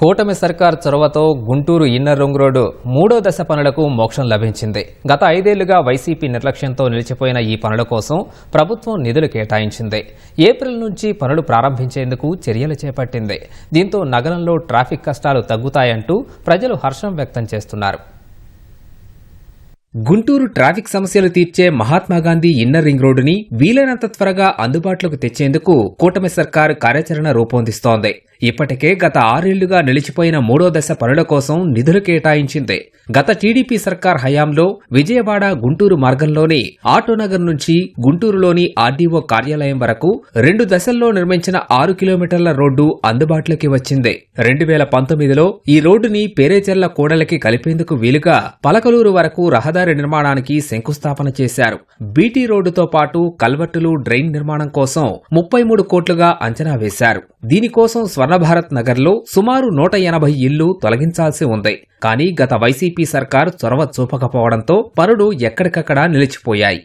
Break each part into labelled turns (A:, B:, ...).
A: కూటమి సర్కార్ చొరవతో గుంటూరు ఇన్నర్ రింగ్ రోడ్డు మూడో దశ పనులకు మోక్షం లభించింది. గత ఐదేళ్ళుగా వైసీపీ నిర్లక్ష్యంతో నిలిచిపోయిన ఈ పనుల కోసం ప్రభుత్వం నిధులు కేటాయించింది. ఏప్రిల్ నుంచి పనులు ప్రారంభించేందుకు చర్యలు చేపట్టింది. దీంతో నగరంలో ట్రాఫిక్ కష్టాలు తగ్గుతాయంటూ ప్రజలు హర్షం వ్యక్తం చేస్తున్నారు. గుంటూరు ట్రాఫిక్ సమస్యలు తీర్చే మహాత్మాగాంధీ ఇన్నర్ రింగ్ రోడ్డుని వీలైనంత త్వరగా అందుబాటులోకి తెచ్చేందుకు కూటమి సర్కారు కార్యాచరణ రూపొందిస్తోంది. ఇప్పటికే గత ఆరేళ్ళుగా నిలిచిపోయిన మూడో దశ పనుల కోసం నిధులు కేటాయించింది. గత టీడీపీ సర్కార్ హయాంలో విజయవాడ గుంటూరు మార్గంలోని ఆటోనగర్ నుంచి గుంటూరులోని ఆర్డీఓ కార్యాలయం వరకు రెండు దశల్లో నిర్మించిన ఆరు కిలోమీటర్ల రోడ్డు అందుబాటులోకి వచ్చింది. రెండు వేల పంతొమ్మిదిలో ఈ రోడ్డుని పేరేచెర్ల కూడలికి కలిపేందుకు వీలుగా పలకలూరు వరకు రహదారి నిర్మాణానికి శంకుస్థాపన చేశారు. బీటీ రోడ్డుతో పాటు కల్వర్టులు డ్రైన్ నిర్మాణం కోసం ముప్పై మూడు కోట్లుగా అంచనా వేశారు. దీనికోసం స్వర్ణభారత్ నగర్లో సుమారు నూట ఎనభై ఇళ్ళు తొలగించాల్సి ఉంది. కానీ గత వైసీపీ సర్కార్ చొరవ చూపకపోవడంతో పనులు ఎక్కడికక్కడా నిలిచిపోయాయి.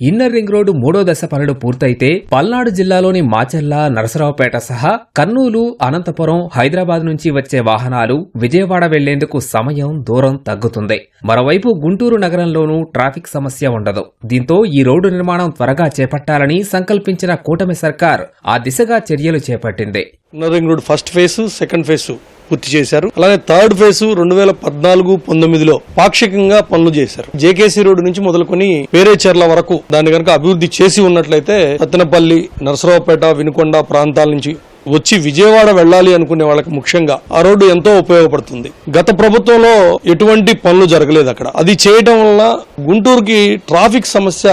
A: ఇన్నర్ రింగ్ రోడ్డు మూడో దశ పనులు పూర్తయితే పల్నాడు జిల్లాలోని మాచెల్ల నరసరావుపేట సహా కర్నూలు అనంతపురం హైదరాబాద్ నుంచి వచ్చే వాహనాలు విజయవాడ వెళ్ళేందుకు సమయం దూరం తగ్గుతుంది. మరోవైపు గుంటూరు నగరంలోనూ ట్రాఫిక్ సమస్య ఉండదు. దీంతో ఈ రోడ్డు నిర్మాణం త్వరగా చేపట్టాలని సంకల్పించిన కూటమి సర్కార్ ఆ దిశగా చర్యలు చేపట్టింది.
B: Inner ring road first phase second phase పూర్తి చేశారు. అలాగే థర్డ్ ఫేజ్ రెండు వేల పద్నాలుగు పంతొమ్మిదిలో పాక్షికంగా పనులు చేశారు. జేకేసీ రోడ్డు నుంచి మొదలుకొని పేరేచెర్ల వరకు దాన్ని కనుక అభివృద్ధి చేసి ఉన్నట్లయితే సత్తెనపల్లి నరసరావుపేట వినుకొండ ప్రాంతాల నుంచి వచ్చి విజయవాడ వెళ్ళాలి అనుకునే వాళ్ళకి ముఖ్యంగా ఆ రోడ్డు ఎంతో ఉపయోగపడుతుంది. గత ప్రభుత్వంలో ఎటువంటి పనులు జరగలేదు అక్కడ. అది చేయడం వల్ల గుంటూరుకి ట్రాఫిక్ సమస్య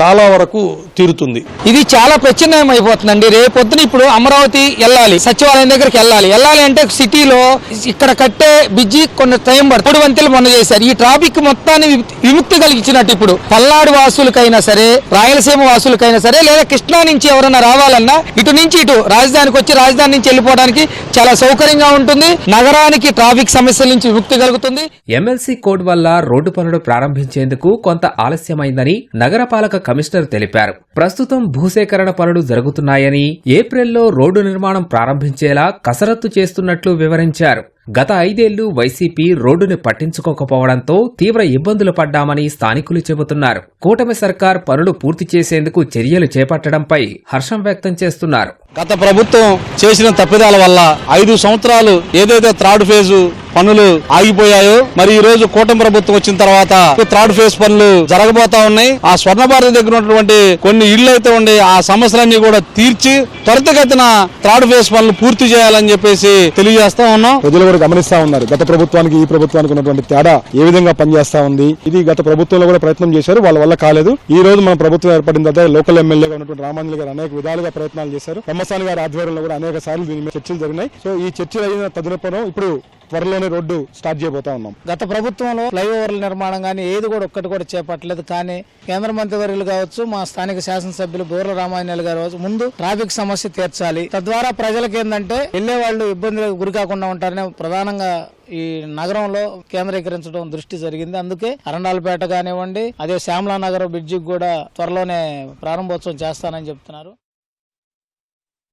B: చాలా వరకు తీరుతుంది.
C: ఇది చాలా ప్రత్యామ్నాయం అయిపోతుందండి. రేపొద్దున ఇప్పుడు అమరావతి వెళ్ళాలి సచివాలయం దగ్గరికి వెళ్ళాలి. వెళ్ళాలి అంటే సిటీలో ఇక్కడ కట్టే బిజీ కొన్ని టైం పడుతుంది. మూడు వంతెలు మొన్న చేశారు. ఈ ట్రాఫిక్ మొత్తాన్ని విముక్తి- విముక్తి కలిగించినట్టు ఇప్పుడు పల్నాడు వాసులకైనా సరే రాయలసీమ వాసులకైనా సరే లేదా కృష్ణా నుంచి ఎవరైనా రావాలన్నా ఇటు నుంచి ఇటు రాజధానికి వచ్చి రాజధాని నుంచి వెళ్ళిపోవడానికి చాలా సౌకర్యంగా ఉంటుంది. నగరానికి ట్రాఫిక్ సమస్యల నుంచి విముక్తి కలుగుతుంది.
A: ఎమ్మెల్సీ కోడ్ వల్ల రోడ్డు పనులు ప్రారంభించేందుకు కొంత ఆలస్యమైందని నగరపాలక కమిషనర్ తెలిపారు. ప్రస్తుతం భూసేకరణ పనులు జరుగుతున్నాయని ఏప్రిల్లో రోడ్డు నిర్మాణం ప్రారంభించేలా కసరత్తు చేస్తున్నట్లు వివరించారు. గత ఐదేళ్ళు వైసీపీ రోడ్డుని పట్టించుకోకపోవడంతో తీవ్ర ఇబ్బందులు పడ్డామని స్థానికులు చెబుతున్నారు. కూటమి సర్కార్ పనులు పూర్తి చేసేందుకు చర్యలు చేపట్టడంపై హర్షం వ్యక్తం చేస్తున్నారు.
D: గత ప్రభుత్వం చేసిన తప్పిదాల వల్ల ఐదు సంవత్సరాలు ఏదైతే థర్డ్ ఫేజు పనులు ఆగిపోయాయో మరి ఈ రోజు కూటమి ప్రభుత్వం వచ్చిన తర్వాత థర్డ్ ఫేజ్ పనులు జరగబోతా ఉన్నాయి. ఆ స్వర్ణ భారతి దగ్గర ఉన్నటువంటి కొన్ని ఇళ్ళు అయితే ఉండే ఆ సమస్యలన్నీ కూడా తీర్చి త్వరితగతిన థర్డ్ ఫేజ్ పనులు పూర్తి చేయాలని చెప్పేసి తెలియజేస్తా ఉన్నాం.
E: ప్రజలు కూడా గమనిస్తా ఉన్నారు. గత ప్రభుత్వానికి ఈ ప్రభుత్వానికి ఉన్నటువంటి తేడా ఏ విధంగా పనిచేస్తా ఉంది? ఇది గత ప్రభుత్వంలో కూడా ప్రయత్నం చేశారు వాళ్ళ వల్ల కాలేదు. ఈ రోజు మన ప్రభుత్వం ఏర్పడిన తర్వాత లోకల్ ఎమ్మెల్యేగా ఉన్నటువంటి రామాంజలి గారు అనేక విధాలుగా ప్రయత్నాలు చేశారు. బ్రహ్మసాని గారి ఆధ్వర్యంలో కూడా అనేక సార్లు దీని మీద చర్చలు జరిగినాయి. సో ఈ చర్చలు అయిన తదుపరం ఇప్పుడు త్వరలోనే రోడ్డు స్టార్ట్ చేయబోతా ఉన్నాం.
C: గత ప్రభుత్వంలో ఫ్లైఓవర్ల నిర్మాణం కానీ ఏది కూడా ఒక్కటి కూడా చేపట్టలేదు. కానీ కేంద్ర మంత్రివర్యులు కావచ్చు మా స్థానిక శాసనసభ్యులు బోర్ల రామాయణాలు గారు కావచ్చు ముందు ట్రాఫిక్ సమస్య తీర్చాలి. తద్వారా ప్రజలకు ఏంటంటే వెళ్ళే వాళ్ళు ఇబ్బందులకు గురి కాకుండా ఉంటారనే ప్రధానంగా ఈ నగరంలో కేంద్రీకరించడం దృష్టి జరిగింది. అందుకే అరండాలపేట కానివ్వండి అదే శ్యామలా నగర్ బ్రిడ్జికి కూడా త్వరలోనే ప్రారంభోత్సవం చేస్తానని చెప్తున్నారు.